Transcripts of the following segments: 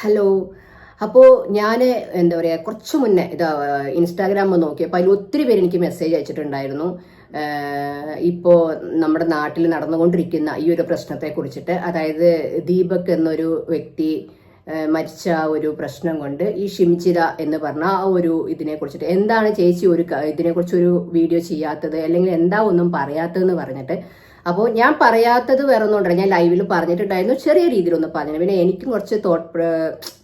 Hello അപ്പോൾ ഞാൻ എന്താ പറയുക കുറച്ച് മുന്നേ ഇതാ ഇൻസ്റ്റാഗ്രാം നോക്കിയപ്പോൾ അതിൽ ഒത്തിരി പേര് എനിക്ക് മെസ്സേജ് അയച്ചിട്ടുണ്ടായിരുന്നു. ഇപ്പോൾ നമ്മുടെ നാട്ടിൽ നടന്നുകൊണ്ടിരിക്കുന്ന ഈ ഒരു പ്രശ്നത്തെ കുറിച്ചിട്ട്. അതായത് ദീപക് എന്നൊരു വ്യക്തി മരിച്ച ഒരു പ്രശ്നം കൊണ്ട് ഈ ഷിംചിത എന്ന് പറഞ്ഞ ആ ഒരു ഇതിനെ കുറിച്ചിട്ട് എന്താണ് ചേച്ചി ഒരു ഇതിനെക്കുറിച്ച് ഇതിനെക്കുറിച്ചൊരു വീഡിയോ ചെയ്യാത്തത്? അല്ലെങ്കിൽ എന്താ ഒന്നും പറയാത്തതെന്ന് പറഞ്ഞിട്ട് അപ്പോൾ ഞാൻ പറയാത്തത് വേറെ ഒന്നും ഞാൻ ലൈവിൽ പറഞ്ഞിട്ടുണ്ടായിരുന്നു. ചെറിയ രീതിയിലൊന്ന് പറഞ്ഞു പിന്നെ എനിക്കും കുറച്ച് തോട്ട്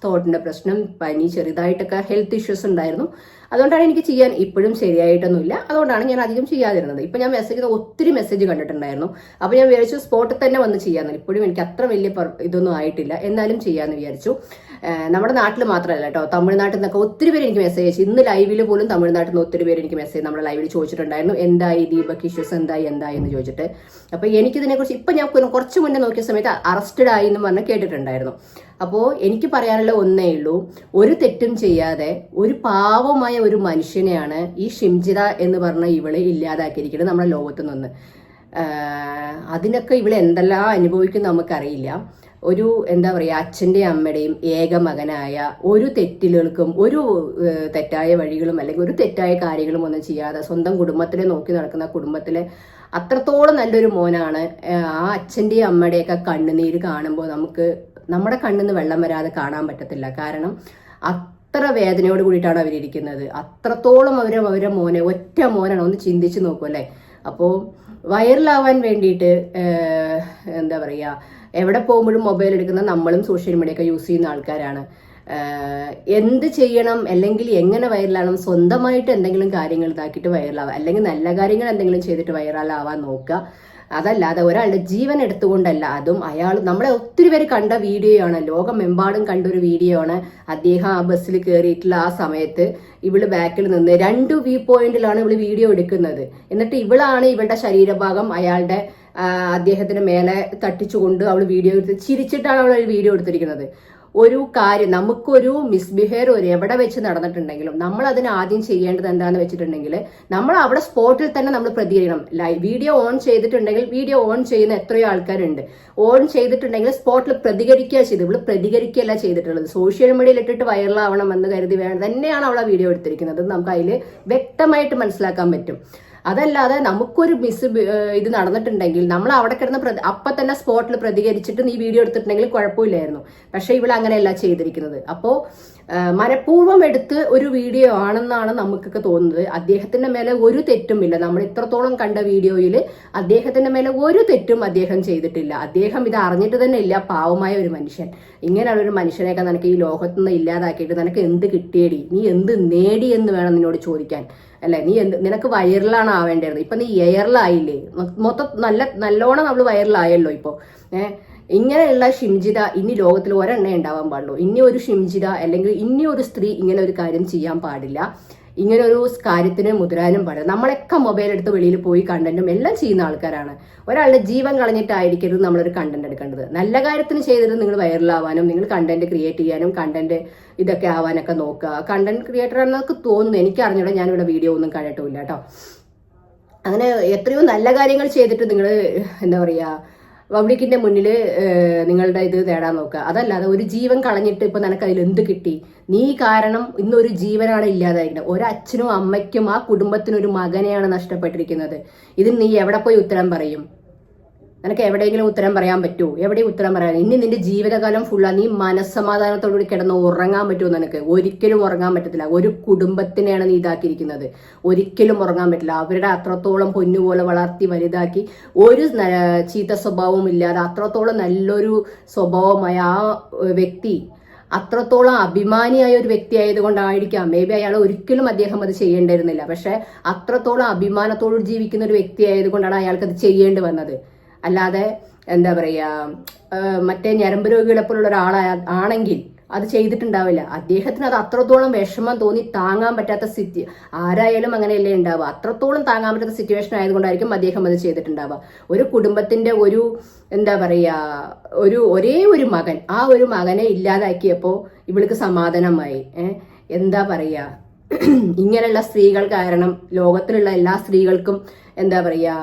തോട്ടിന്റെ പ്രശ്നം. പനി ചെറുതായിട്ടൊക്കെ ഹെൽത്ത് ഇഷ്യൂസ് ഉണ്ടായിരുന്നു. അതുകൊണ്ടാണ് എനിക്ക് ചെയ്യാൻ ഇപ്പോഴും ശരിയായിട്ടൊന്നുമില്ല. അതുകൊണ്ടാണ് ഞാൻ അധികം ചെയ്യാതിരുന്നത്. ഇപ്പൊ ഞാൻ മെസ്സേജ് ഒത്തിരി മെസ്സേജ് കണ്ടിട്ടുണ്ടായിരുന്നു. അപ്പോൾ ഞാൻ വിചാരിച്ചു സ്പോട്ടിൽ തന്നെ വന്ന് ചെയ്യാന്ന് ഇപ്പോഴും എനിക്ക് അത്ര വലിയ ഇതൊന്നും ആയിട്ടില്ല. എന്നാലും ചെയ്യാന്ന് വിചാരിച്ചു. നമ്മുടെ നാട്ടിൽ മാത്രമല്ല കേട്ടോ. തമിഴ്നാട്ടിൽ നിന്നൊക്കെ ഒത്തിരി പേര് എനിക്ക് മെസ്സേജ് അയച്ചു. ഇന്ന് ലൈവിൽ പോലും തമിഴ്നാട്ടിൽ നിന്ന് ഒത്തിരി പേര് എനിക്ക് മെസ്സേജ് നമ്മുടെ ലൈവിൽ ചോദിച്ചിട്ടുണ്ടായിരുന്നു. എന്തായി ദീപക് ഇഷ്യൂസ് എന്തായി എന്തായി എന്ന് ചോദിച്ചിട്ട്. അപ്പൊ എനിക്കിതിനെക്കുറിച്ച് ഇപ്പൊ ഞാൻ കുറച്ച് മുന്നേ നോക്കിയ സമയത്ത് അറസ്റ്റഡ് ആയി എന്ന് പറഞ്ഞ് കേട്ടിട്ടുണ്ടായിരുന്നു. അപ്പോൾ എനിക്ക് പറയാനുള്ള ഒന്നേ ഉള്ളൂ. ഒരു തെറ്റും ചെയ്യാതെ ഒരു പാവമായ ഒരു മനുഷ്യനെയാണ് ഈ ഷിംജിത എന്ന് പറഞ്ഞ ഇവളെ ഇല്ലാതാക്കിയിരിക്കുന്നത് നമ്മുടെ ലോകത്ത് നിന്ന്. അതിനൊക്കെ ഇവളെ എന്തെല്ലാം അനുഭവിക്കും നമുക്കറിയില്ല. ഒരു എന്താ പറയുക അച്ഛന്റെയും അമ്മയുടെയും ഏക മകനായ ഒരു തെറ്റിലുകൾക്കും ഒരു തെറ്റായ വഴികളും അല്ലെങ്കിൽ ഒരു തെറ്റായ കാര്യങ്ങളും ഒന്നും ചെയ്യാതെ സ്വന്തം കുടുംബത്തിലെ നോക്കി നടക്കുന്ന കുടുംബത്തിലെ അത്രത്തോളം നല്ലൊരു മോനാണ് ആ അച്ഛന്റെയും അമ്മയുടെയൊക്കെ കണ്ണുനീര് കാണുമ്പോൾ നമുക്ക് നമ്മുടെ കണ്ണിന്ന് വെള്ളം വരാതെ കാണാൻ പറ്റത്തില്ല. കാരണം അത്ര വേദനയോട് കൂടിയിട്ടാണ് അവരിയ്ക്കുന്നത് അത്രത്തോളം അവരെ അവരെ മോനെ ഒറ്റ മോനാണ്. ഒന്ന് ചിന്തിച്ച് നോക്കും അല്ലേ? അപ്പോൾ വൈറലാവാൻ വേണ്ടിയിട്ട് എന്താ പറയുക എവിടെ പോകുമ്പോഴും മൊബൈൽ എടുക്കുന്ന നമ്മളും സോഷ്യൽ മീഡിയ ഒക്കെ യൂസ് ചെയ്യുന്ന ആൾക്കാരാണ്. എന്ത് ചെയ്യണം അല്ലെങ്കിൽ എങ്ങനെ വൈറലാവണം സ്വന്തമായിട്ട് എന്തെങ്കിലും കാര്യങ്ങൾ ഇതാക്കിയിട്ട് വൈറലാവാം. അല്ലെങ്കിൽ നല്ല കാര്യങ്ങൾ എന്തെങ്കിലും ചെയ്തിട്ട് വൈറലാവാൻ നോക്കുക. അതല്ലാതെ ഒരാളുടെ ജീവൻ എടുത്തുകൊണ്ടല്ല അതും അയാൾ നമ്മളെ ഒത്തിരി പേര് കണ്ട വീഡിയോ ആണ് ലോകമെമ്പാടും കണ്ട ഒരു വീഡിയോ ആണ് അദ്ദേഹം ആ ബസ്സിൽ കയറിയിട്ടുള്ള ആ സമയത്ത് ഇവൾ ബാക്കിൽ നിന്ന് രണ്ട് വ്യൂ പോയിന്റിലാണ് ഇവൾ വീഡിയോ എടുക്കുന്നത്. എന്നിട്ട് ഇവളാണ് ഇവളുടെ ശരീരഭാഗം അയാളുടെ അദ്ദേഹത്തിന് മേലെ തട്ടിച്ചുകൊണ്ട് അവൾ വീഡിയോ എടുത്ത് ചിരിച്ചിട്ടാണ് അവൾ വീഡിയോ എടുത്തിരിക്കുന്നത്. ഒരു കാര്യം നമുക്കൊരു മിസ്ബിഹേവ് ഒരു എവിടെ വെച്ച് നടന്നിട്ടുണ്ടെങ്കിലും നമ്മൾ അതിന് ആദ്യം ചെയ്യേണ്ടത് എന്താന്ന് വെച്ചിട്ടുണ്ടെങ്കിൽ നമ്മൾ അവിടെ സ്പോട്ടിൽ തന്നെ നമ്മൾ പ്രതികരിക്കണം. ലൈവ് വീഡിയോ ഓൺ ചെയ്തിട്ടുണ്ടെങ്കിൽ വീഡിയോ ഓൺ ചെയ്യുന്ന എത്രയോ ആൾക്കാരുണ്ട്. ഓൺ ചെയ്തിട്ടുണ്ടെങ്കിൽ സ്പോട്ടിൽ പ്രതികരിക്കുക ചെയ്ത്. ഇവൾ പ്രതികരിക്കുകയല്ല ചെയ്തിട്ടുള്ളത്. സോഷ്യൽ മീഡിയയിൽ ഇട്ടിട്ട് വൈറലാവണം എന്ന് കരുതി വേണം. തന്നെയാണ് അവൾ ആ വീഡിയോ എടുത്തിരിക്കുന്നത്. നമുക്ക് അതിൽ വ്യക്തമായിട്ട് മനസ്സിലാക്കാൻ പറ്റും. അതല്ലാതെ നമുക്കൊരു മിസ് ഇത് നടന്നിട്ടുണ്ടെങ്കിൽ നമ്മൾ അവിടെ കിടന്ന് അപ്പൊ തന്നെ സ്പോട്ടിൽ പ്രതികരിച്ചിട്ട് നീ വീഡിയോ എടുത്തിട്ടുണ്ടെങ്കിൽ കുഴപ്പമില്ലായിരുന്നു. പക്ഷെ ഇവിടെ അങ്ങനെയല്ല ചെയ്തിരിക്കുന്നത്. അപ്പോ ആ, മനഃപൂർവം എടുത്ത് ഒരു വീഡിയോ ആണെന്നാണ് നമുക്കൊക്കെ തോന്നുന്നത്. അദ്ദേഹത്തിന്റെ മേലെ ഒരു തെറ്റുമില്ല. നമ്മൾ ഇത്രത്തോളം കണ്ട വീഡിയോയിൽ അദ്ദേഹത്തിന്റെ മേലെ ഒരു തെറ്റും അദ്ദേഹം ചെയ്തിട്ടില്ല. അദ്ദേഹം ഇത് അറിഞ്ഞിട്ട് തന്നെ ഇല്ല പാവമായ ഒരു മനുഷ്യൻ. ഇങ്ങനെയുള്ള ഒരു മനുഷ്യനെയൊക്കെ നിനക്ക് ഈ ലോകത്ത് നിന്ന് ഇല്ലാതാക്കിയിട്ട് നിനക്ക് എന്ത് കിട്ടിയടി? നീ എന്ത് നേടി എന്ന് വേണം നിന്നോട് ചോദിക്കാൻ. അല്ലെ? നീ എന്ത് നിനക്ക് വൈറലാണ് ആവേണ്ടത്. ഇപ്പൊ നീ എയറിലായില്ലേ? മൊത്തം നല്ല നല്ലോണം നമ്മൾ വൈറലായല്ലോ ഇപ്പോ. ഏഹ് ഇങ്ങനെയുള്ള ഷിംജിത ഇനി ലോകത്തിൽ ഒരെണ്ണേ ഉണ്ടാവാൻ പാടുള്ളൂ. ഇനി ഒരു ഷിംജിത അല്ലെങ്കിൽ ഇനി ഒരു സ്ത്രീ ഇങ്ങനെ ഒരു കാര്യം ചെയ്യാൻ പാടില്ല. ഇങ്ങനെ ഒരു കാര്യത്തിന് മുതിരാനും പാടില്ല. നമ്മളൊക്കെ മൊബൈൽ എടുത്ത് വെളിയിൽ പോയി കണ്ടന്റും എല്ലാം ചെയ്യുന്ന ആൾക്കാരാണ്. ഒരാളുടെ ജീവൻ കളഞ്ഞിട്ടായിരിക്കരുത് നമ്മളൊരു കണ്ടന്റ് എടുക്കേണ്ടത്. നല്ല കാര്യത്തിന് ചെയ്തിട്ട് നിങ്ങൾ വൈറലാവാനും നിങ്ങൾ കണ്ടന്റ് ക്രിയേറ്റ് ചെയ്യാനും കണ്ടന്റ് ഇതൊക്കെ ആവാനൊക്കെ നോക്കുക. കണ്ടന്റ് ക്രിയേറ്റർ എന്നൊക്കെ തോന്നുന്നു. എനിക്ക് അറിഞ്ഞൂടെ ഞാനിവിടെ വീഡിയോ ഒന്നും കണ്ടിട്ടില്ല കേട്ടോ. അങ്ങനെ എത്രയോ നല്ല കാര്യങ്ങൾ ചെയ്തിട്ട് നിങ്ങൾ എന്താ പറയുക പബ്ലിക്കിന്റെ മുന്നിൽ നിങ്ങളുടെ ഇത് തേടാൻ നോക്കുക. അതല്ലാതെ ഒരു ജീവൻ കളഞ്ഞിട്ട് ഇപ്പൊ നിനക്ക് അതിൽ എന്ത് കിട്ടി? നീ കാരണം ഇന്നൊരു ജീവനാണ് ഇല്ലാതായിരിക്കുന്നത്. ഒരു അച്ഛനും അമ്മയ്ക്കും ആ കുടുംബത്തിനൊരു മകനെയാണ് നഷ്ടപ്പെട്ടിരിക്കുന്നത്. ഇതിന് നീ എവിടെ പോയി ഉത്തരം പറയും? നിനക്ക് എവിടെയെങ്കിലും ഉത്തരം പറയാൻ പറ്റുമോ എവിടെയും ഉത്തരം പറയാൻ ഇനി നിന്റെ ജീവിതകാലം ഫുള്ളാ നീ മനസ്സമാധാനത്തോടുകൂടി കിടന്ന് ഉറങ്ങാൻ പറ്റുമോ നിനക്ക്. ഒരിക്കലും ഉറങ്ങാൻ പറ്റത്തില്ല. ഒരു കുടുംബത്തിനെയാണ് നീ ഇതാക്കിയിരിക്കുന്നത്. ഒരിക്കലും ഉറങ്ങാൻ പറ്റില്ല. അവരുടെ അത്രത്തോളം പൊന്നുപോലെ വളർത്തി വലുതാക്കി ഒരു ചീത്ത സ്വഭാവവും ഇല്ലാതെ അത്രത്തോളം നല്ലൊരു സ്വഭാവമായ ആ വ്യക്തി അത്രത്തോളം അഭിമാനിയായ ഒരു വ്യക്തി ആയതുകൊണ്ടായിരിക്കാം. മേ ബി അയാൾ ഒരിക്കലും അദ്ദേഹം അത് ചെയ്യേണ്ടിയിരുന്നില്ല. പക്ഷെ അത്രത്തോളം അഭിമാനത്തോട് ജീവിക്കുന്ന ഒരു വ്യക്തി ആയതുകൊണ്ടാണ് അയാൾക്ക് അത് ചെയ്യേണ്ടി വന്നത്. അല്ലാതെ എന്താ പറയുക മറ്റേ ഞരമ്പ് രോഗികളെ പോലുള്ള ഒരാളായ ആണെങ്കിൽ അത് ചെയ്തിട്ടുണ്ടാവില്ല. അദ്ദേഹത്തിന് അത് അത്രത്തോളം വിഷമം തോന്നി താങ്ങാൻ പറ്റാത്ത സ്ഥിതി ആരായാലും അങ്ങനെയല്ലേ ഉണ്ടാവുക. അത്രത്തോളം താങ്ങാൻ പറ്റാത്ത സിറ്റുവേഷൻ ആയതുകൊണ്ടായിരിക്കും അദ്ദേഹം അത് ചെയ്തിട്ടുണ്ടാവുക. ഒരു കുടുംബത്തിന്റെ ഒരു എന്താ പറയാ ഒരു ഒരേ ഒരു മകൻ ആ ഒരു മകനെ ഇല്ലാതാക്കിയപ്പോൾ ഇവൾക്ക് സമാധാനമായി. എന്താ പറയാ ഇങ്ങനെയുള്ള സ്ത്രീകൾ കാരണം ലോകത്തിലുള്ള എല്ലാ സ്ത്രീകൾക്കും എന്താ പറയാ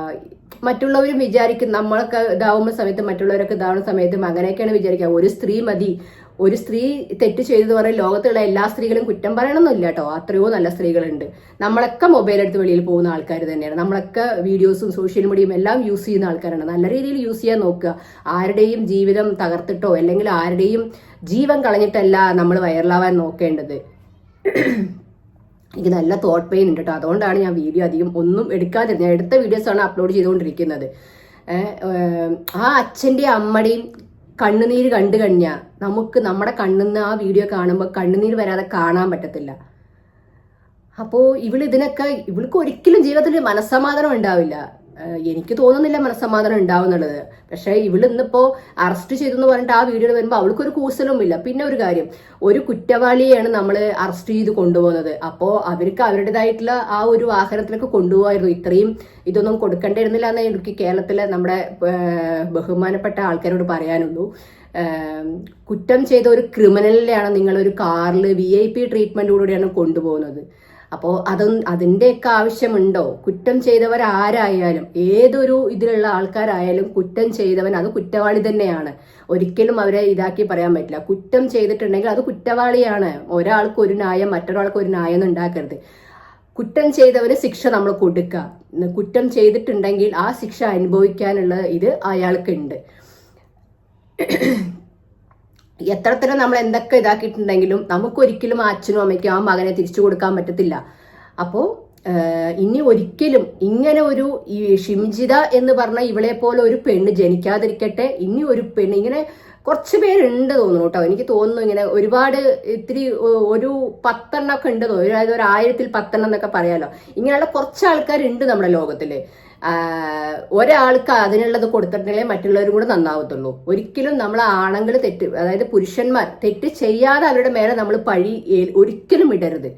മറ്റുള്ളവരും വിചാരിക്കും നമ്മളൊക്കെ ഇതാവുന്ന സമയത്ത് മറ്റുള്ളവരൊക്കെ ഇതാവുന്ന സമയത്തും അങ്ങനെയൊക്കെയാണ് വിചാരിക്കുക. ഒരു സ്ത്രീ മതി. ഒരു സ്ത്രീ തെറ്റ് ചെയ്തു പറഞ്ഞാൽ ലോകത്തുള്ള എല്ലാ സ്ത്രീകളും കുറ്റം പറയണമെന്നില്ല കേട്ടോ. അത്രയോ നല്ല സ്ത്രീകളുണ്ട്. നമ്മളൊക്കെ മൊബൈൽ എടുത്ത് വെളിയിൽ പോകുന്ന ആൾക്കാർ തന്നെയാണ്. നമ്മളൊക്കെ വീഡിയോസും സോഷ്യൽ മീഡിയയും എല്ലാം യൂസ് ചെയ്യുന്ന ആൾക്കാരാണ്. നല്ല രീതിയിൽ യൂസ് ചെയ്യാൻ നോക്കുക. ആരുടെയും ജീവിതം തകർത്തിട്ടോ അല്ലെങ്കിൽ ആരുടെയും ജീവൻ കളഞ്ഞിട്ടല്ല നമ്മൾ വൈറലാവാൻ നോക്കേണ്ടത്. എനിക്ക് നല്ല തോട്ട് പെയിൻ ഉണ്ട് കേട്ടോ അതുകൊണ്ടാണ് ഞാൻ വീഡിയോ അധികം ഒന്നും എടുക്കാതിരുന്നത്. ഞാൻ എടുത്ത വീഡിയോസാണ് അപ്ലോഡ് ചെയ്തുകൊണ്ടിരിക്കുന്നത്. ആ അച്ഛന്റെയും അമ്മയുടെയും കണ്ണുനീര് കണ്ടു കഴിഞ്ഞാൽ നമുക്ക് നമ്മുടെ കണ്ണുനിന്ന് ആ വീഡിയോ കാണുമ്പോൾ കണ്ണുനീര് വരാതെ കാണാൻ പറ്റത്തില്ല. അപ്പോൾ ഇവൾ ഇതിനൊക്കെ ഇവൾക്ക് ഒരിക്കലും ജീവിതത്തിൽ മനസ്സമാധാനം ഉണ്ടാവില്ല. എനിക്ക് തോന്നുന്നില്ല മനസ്സമാധാനം ഉണ്ടാവുന്നുള്ളത്. പക്ഷേ ഇവൾ ഇന്നിപ്പോ അറസ്റ്റ് ചെയ്തു എന്ന് പറഞ്ഞിട്ട് ആ വീഡിയോ വരുമ്പോൾ അവൾക്കൊരു കൂസലും ഇല്ല പിന്നെ ഒരു കാര്യം ഒരു കുറ്റവാളിയെയാണ് നമ്മൾ അറസ്റ്റ് ചെയ്ത് കൊണ്ടുപോകുന്നത്. അപ്പോ അവർക്ക് അവരുടേതായിട്ടുള്ള ആ ഒരു വാഹനത്തിലൊക്കെ കൊണ്ടുപോകായിരുന്നു. ഇത്രയും ഇതൊന്നും കൊടുക്കേണ്ടിയിരുന്നില്ല എന്ന് എനിക്ക് കേരളത്തിലെ നമ്മുടെ ബഹുമാനപ്പെട്ട ആൾക്കാരോട് പറയാനുള്ളൂ. കുറ്റം ചെയ്ത ഒരു ക്രിമിനലിനെയാണ് നിങ്ങൾ ഒരു കാറിൽ വി ഐ പി ട്രീറ്റ്മെന്റോടുകൂടിയാണ് കൊണ്ടുപോകുന്നത്. അപ്പോൾ അതും അതിന്റെയൊക്കെ ആവശ്യമുണ്ടോ? കുറ്റം ചെയ്തവർ ആരായാലും ഏതൊരു ഇതിലുള്ള ആൾക്കാരായാലും കുറ്റം ചെയ്തവൻ അത് കുറ്റവാളി തന്നെയാണ്. ഒരിക്കലും അവരെ ഇതാക്കി പറയാൻ പറ്റില്ല. കുറ്റം ചെയ്തിട്ടുണ്ടെങ്കിൽ അത് കുറ്റവാളിയാണ്. ഒരാൾക്ക് ഒരു ന്യായം മറ്റൊരാൾക്ക് ഒരു ഒന്നും ഉണ്ടാക്കരുത്. കുറ്റം ചെയ്തവന് ശിക്ഷ നമ്മൾ കൊടുക്കുക. കുറ്റം ചെയ്തിട്ടുണ്ടെങ്കിൽ ആ ശിക്ഷ അനുഭവിക്കാനുള്ള ഇത് അയാൾക്കുണ്ട്. എത്രത്തരം നമ്മൾ എന്തൊക്കെ ഇതാക്കിയിട്ടുണ്ടെങ്കിലും നമുക്കൊരിക്കലും അച്ഛനും അമ്മയ്ക്കും ആ മകനെ തിരിച്ചു കൊടുക്കാൻ പറ്റത്തില്ല. അപ്പോൾ ഇനി ഒരിക്കലും ഇങ്ങനെ ഒരു ഈ ഷിംജിത എന്ന് പറഞ്ഞ ഇവളെ പോലെ ഒരു പെണ്ണ് ജനിക്കാതിരിക്കട്ടെ. ഇനി ഒരു പെണ്ണ് ഇങ്ങനെ കുറച്ച് പേരുണ്ട് തോന്നുന്നു കേട്ടോ. എനിക്ക് തോന്നുന്നു ഇങ്ങനെ ഒരുപാട് ഇത്തിരി ഒരു പത്തെണ്ണൊക്കെ ഉണ്ട് തോന്നുന്നു. അതായത് ഒരു ആയിരത്തിൽ പത്തെണ്ണം എന്നൊക്കെ പറയാലോ. ഇങ്ങനെയുള്ള കുറച്ച് ആൾക്കാരുണ്ട് നമ്മുടെ ലോകത്തിൽ. ആഹ് ഒരാൾക്ക് അതിനുള്ളത് കൊടുത്തിട്ടുണ്ടെങ്കിലേ മറ്റുള്ളവരും കൂടെ നന്നാവത്തുള്ളൂ. ഒരിക്കലും നമ്മൾ ആണുങ്ങൾ തെറ്റ് അതായത് പുരുഷന്മാർ തെറ്റ് ചെയ്യാതെ അവരുടെ മേലെ നമ്മൾ പഴി ഒരിക്കലും ഇടരുത്.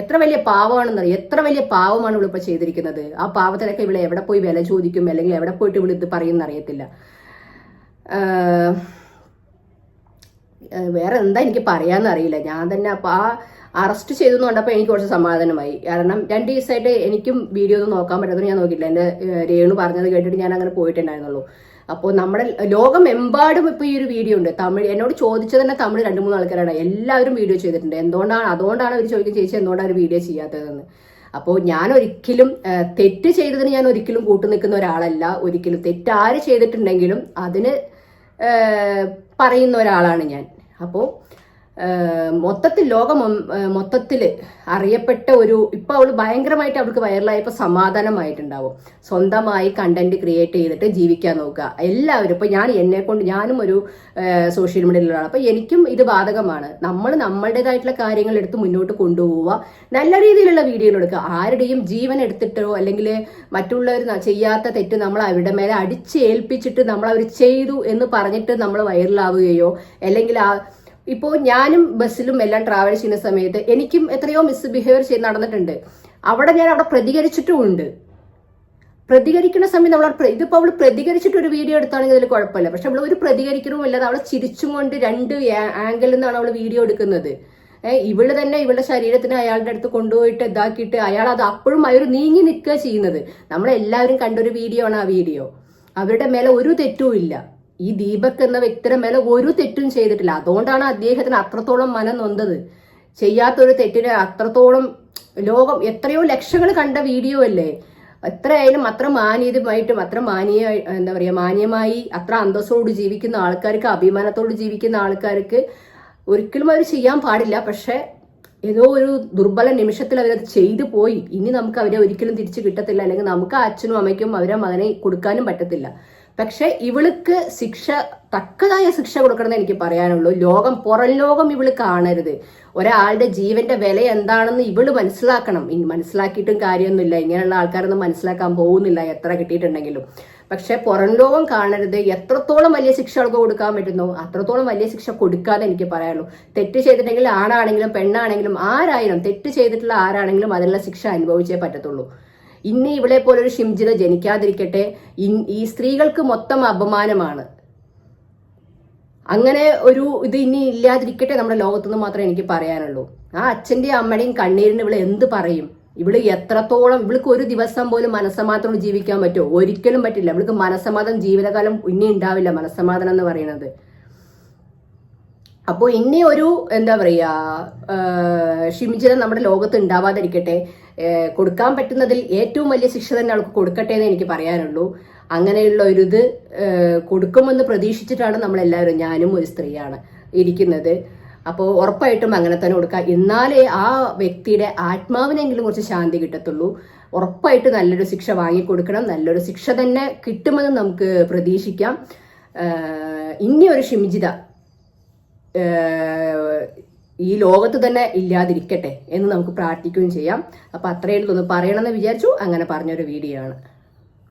എത്ര വലിയ പാവമാണെന്നറിയാം? എത്ര വലിയ പാവമാണ് ഇവളിപ്പോ ചെയ്തിരിക്കുന്നത്? ആ പാവത്തിനൊക്കെ ഇവിടെ എവിടെ പോയി വില ചോദിക്കും? അല്ലെങ്കിൽ എവിടെ പോയിട്ട് ഇവിടെ ഇത് പറയുന്ന അറിയത്തില്ല. വേറെ എന്താ എനിക്ക് പറയാന്നറിയില്ല ഞാൻ തന്നെ അപ്പൊ ആ അറസ്റ്റ് ചെയ്തു എന്ന് കണ്ടപ്പോൾ എനിക്ക് കുറച്ച് സമാധാനമായി. കാരണം രണ്ട് ദിവസമായിട്ട് എനിക്കും വീഡിയോ ഒന്നും നോക്കാൻ പറ്റാത്തത് ഞാൻ നോക്കിയില്ല എന്റെ രേണു പറഞ്ഞത് കേട്ടിട്ട് ഞാൻ അങ്ങനെ പോയിട്ടുണ്ടായിരുന്നുള്ളൂ. അപ്പോൾ നമ്മുടെ ലോകമെമ്പാടും ഇപ്പോൾ ഈ ഒരു വീഡിയോ ഉണ്ട്. തമിഴ് എന്നോട് ചോദിച്ചത് തന്നെ തമിഴ് രണ്ട് മൂന്ന് ആൾക്കാരാണ്. എല്ലാവരും വീഡിയോ ചെയ്തിട്ടുണ്ട്. എന്തുകൊണ്ടാണ് അതുകൊണ്ടാണ് അവർ ചോദിക്കുന്നത് ചേച്ചി എന്തുകൊണ്ടാണ് ഒരു വീഡിയോ ചെയ്യാത്തതെന്ന്? അപ്പോൾ ഞാൻ ഒരിക്കലും തെറ്റ് ചെയ്തതിന് ഞാൻ ഒരിക്കലും കൂട്ടു നിൽക്കുന്ന ഒരാളല്ല. ഒരിക്കലും തെറ്റ് ചെയ്തിട്ടുണ്ടെങ്കിലും അതിന് പറയുന്ന ഒരാളാണ് ഞാൻ. അപ്പോൾ മൊത്തത്തിൽ ലോകം മൊത്തത്തിൽ അറിയപ്പെട്ട ഒരു ഇപ്പൊ അവൾ ഭയങ്കരമായിട്ട് അവൾക്ക് വൈറലായപ്പോൾ സമാധാനമായിട്ടുണ്ടാവും. സ്വന്തമായി കണ്ടന്റ് ക്രിയേറ്റ് ചെയ്തിട്ട് ജീവിക്കാൻ നോക്കുക. എല്ലാവരും ഇപ്പൊ ഞാൻ എന്നെ കൊണ്ട് ഞാനും ഒരു സോഷ്യൽ മീഡിയയിലാണ് അപ്പൊ എനിക്കും ഇത് ബാധകമാണ്. നമ്മൾ നമ്മളുടേതായിട്ടുള്ള കാര്യങ്ങൾ എടുത്ത് മുന്നോട്ട് കൊണ്ടുപോവുക. നല്ല രീതിയിലുള്ള വീഡിയോകൾ എടുക്കുക. ആരുടെയും ജീവൻ എടുത്തിട്ടോ അല്ലെങ്കിൽ മറ്റുള്ളവർ ചെയ്യാത്ത തെറ്റ് നമ്മൾ അവരുടെ മേലെ അടിച്ചേൽപ്പിച്ചിട്ട് നമ്മൾ അവർ ചെയ്തു എന്ന് പറഞ്ഞിട്ട് നമ്മൾ വൈറലാവുകയോ അല്ലെങ്കിൽ ആ ഇപ്പോൾ ഞാനും ബസ്സിലും എല്ലാം ട്രാവൽ ചെയ്യുന്ന സമയത്ത് എനിക്കും എത്രയോ മിസ് മിസ്ബിഹേവിയർ ചെയ്ത് നടന്നിട്ടുണ്ട്. അവിടെ ഞാൻ അവിടെ പ്രതികരിച്ചിട്ടുമുണ്ട്. പ്രതികരിക്കുന്ന സമയത്ത് നമ്മൾ ഇതിപ്പോ അവൾ പ്രതികരിച്ചിട്ട് ഒരു വീഡിയോ എടുത്താണെങ്കിൽ അതിൽ കുഴപ്പമില്ല. പക്ഷെ അവൾ ഒരു പ്രതികരിക്കണവും ഇല്ലാതെ അവളെ ചിരിച്ചും കൊണ്ട് രണ്ട് ആംഗിളിൽ നിന്നാണ് അവൾ വീഡിയോ എടുക്കുന്നത്. ഇവൾ തന്നെ ഇവളുടെ ശരീരത്തിന് അയാളുടെ അടുത്ത് കൊണ്ടുപോയിട്ട് ഇതാക്കിയിട്ട് അയാൾ അത് അപ്പോഴും അവർ നീങ്ങി നിൽക്കുക ചെയ്യുന്നത്. നമ്മളെല്ലാവരും കണ്ടൊരു വീഡിയോ ആണ് ആ വീഡിയോ അവരുടെ മേലെ ഒരു തെറ്റും ഇല്ല ഈ ദീപക് എന്ന വ്യക്തിയുടെ മേലെ ഒരു തെറ്റും ചെയ്തിട്ടില്ല. അതുകൊണ്ടാണ് അദ്ദേഹത്തിന് അത്രത്തോളം മനം നൊന്തത്. ചെയ്യാത്തൊരു തെറ്റിനെ അത്രത്തോളം ലോകം എത്രയോ ലക്ഷങ്ങൾ കണ്ട വീഡിയോ അല്ലേ? എത്രയായാലും അത്ര മാന്യതമായിട്ടും അത്ര മാന്യ എന്താ പറയുക മാന്യമായി അത്ര അന്തസ്സോട് ജീവിക്കുന്ന ആൾക്കാർക്ക് അഭിമാനത്തോട് ജീവിക്കുന്ന ആൾക്കാർക്ക് ഒരിക്കലും അവർ ചെയ്യാൻ പാടില്ല. പക്ഷെ ഏതോ ഒരു ദുർബല നിമിഷത്തിൽ അവരത് ചെയ്തു പോയി. ഇനി നമുക്ക് അവരെ ഒരിക്കലും തിരിച്ചു കിട്ടത്തില്ല. അല്ലെങ്കിൽ നമുക്ക് അച്ഛനും അമ്മയ്ക്കും അവരെ മകനെ കൊടുക്കാനും പറ്റത്തില്ല. പക്ഷെ ഇവൾക്ക് ശിക്ഷ തക്കതായ ശിക്ഷ കൊടുക്കണമെന്ന് എനിക്ക് പറയാനുള്ളൂ. ലോകം പുറം ലോകം ഇവൾ കാണരുത്. ഒരാളുടെ ജീവന്റെ വില എന്താണെന്ന് ഇവൾ മനസ്സിലാക്കണം. മനസ്സിലാക്കിയിട്ടും കാര്യമൊന്നുമില്ല. ഇങ്ങനെയുള്ള ആൾക്കാരൊന്നും മനസ്സിലാക്കാൻ പോകുന്നില്ല. എത്ര കിട്ടിയിട്ടുണ്ടെങ്കിലും. പക്ഷെ പുറം ലോകം കാണരുത്. എത്രത്തോളം വലിയ ശിക്ഷ അവൾക്ക് കൊടുക്കാൻ പറ്റുന്നു? അത്രത്തോളം വലിയ ശിക്ഷ കൊടുക്കാതെ എനിക്ക് പറയാനുള്ളൂ. തെറ്റ് ചെയ്തിട്ടുണ്ടെങ്കിൽ ആണാണെങ്കിലും പെണ്ണാണെങ്കിലും ആരായാലും തെറ്റ് ചെയ്തിട്ടുള്ള ആരാണെങ്കിലും അതിനുള്ള ശിക്ഷ അനുഭവിച്ചേ പറ്റത്തുള്ളൂ. ഇനി ഇവളെ പോലൊരു ഷിംജിത ജനിക്കാതിരിക്കട്ടെ. ഈ സ്ത്രീകൾക്ക് മൊത്തം അപമാനമാണ്. അങ്ങനെ ഒരു ഇത് ഇനി ഇല്ലാതിരിക്കട്ടെ നമ്മുടെ ലോകത്തുനിന്ന് മാത്രമേ എനിക്ക് പറയാനുള്ളൂ. ആ അച്ഛന്റെയും അമ്മയുടെയും കണ്ണീരിന് ഇവിടെ എന്ത് പറയും? ഇവൾ എത്രത്തോളം ഇവൾക്ക് ഒരു ദിവസം പോലും മനസ്സമാധാനം ജീവിക്കാൻ പറ്റുമോ? ഒരിക്കലും പറ്റില്ല. ഇവൾക്ക് മനസ്സമാധാനം ജീവിതകാലം ഇനി ഉണ്ടാവില്ല മനസ്സമാധാനം എന്ന് പറയുന്നത്. അപ്പോൾ ഇനി ഒരു എന്താ പറയാ ഷിമിജിനെ നമ്മുടെ ലോകത്ത് ഉണ്ടാവാതിരിക്കട്ടെ. കൊടുക്കാൻ പറ്റുന്നതിൽ ഏറ്റവും വലിയ ശിക്ഷ തന്നെ അവൾക്ക് കൊടുക്കട്ടെ എന്ന് എനിക്ക് പറയാനുള്ളൂ. അങ്ങനെയുള്ള ഒരു ഇത് കൊടുക്കുമെന്ന് പ്രതീക്ഷിച്ചിട്ടാണ് നമ്മളെല്ലാവരും ഞാനും ഒരു സ്ത്രീയാണ് ഇരിക്കുന്നത്. അപ്പോൾ ഉറപ്പായിട്ടും അങ്ങനെ തന്നെ കൊടുക്കുക എന്നാലേ ആ വ്യക്തിയുടെ ആത്മാവിനെങ്കിലും കുറച്ച് ശാന്തി കിട്ടത്തുള്ളൂ. ഉറപ്പായിട്ട് നല്ലൊരു ശിക്ഷ വാങ്ങിക്കൊടുക്കണം. നല്ലൊരു ശിക്ഷ തന്നെ കിട്ടുമെന്ന് നമുക്ക് പ്രതീക്ഷിക്കാം. ഇനി ഒരു ഷിമിജിത ഈ ലോകത്ത് തന്നെ ഇല്ലാതിരിക്കട്ടെ എന്ന് നമുക്ക് പ്രാർത്ഥിക്കുകയും ചെയ്യാം. അപ്പൊ അത്രയും ഒന്ന് പറയണമെന്ന് വിചാരിച്ചു. അങ്ങനെ പറഞ്ഞൊരു വീഡിയോ ആണ്.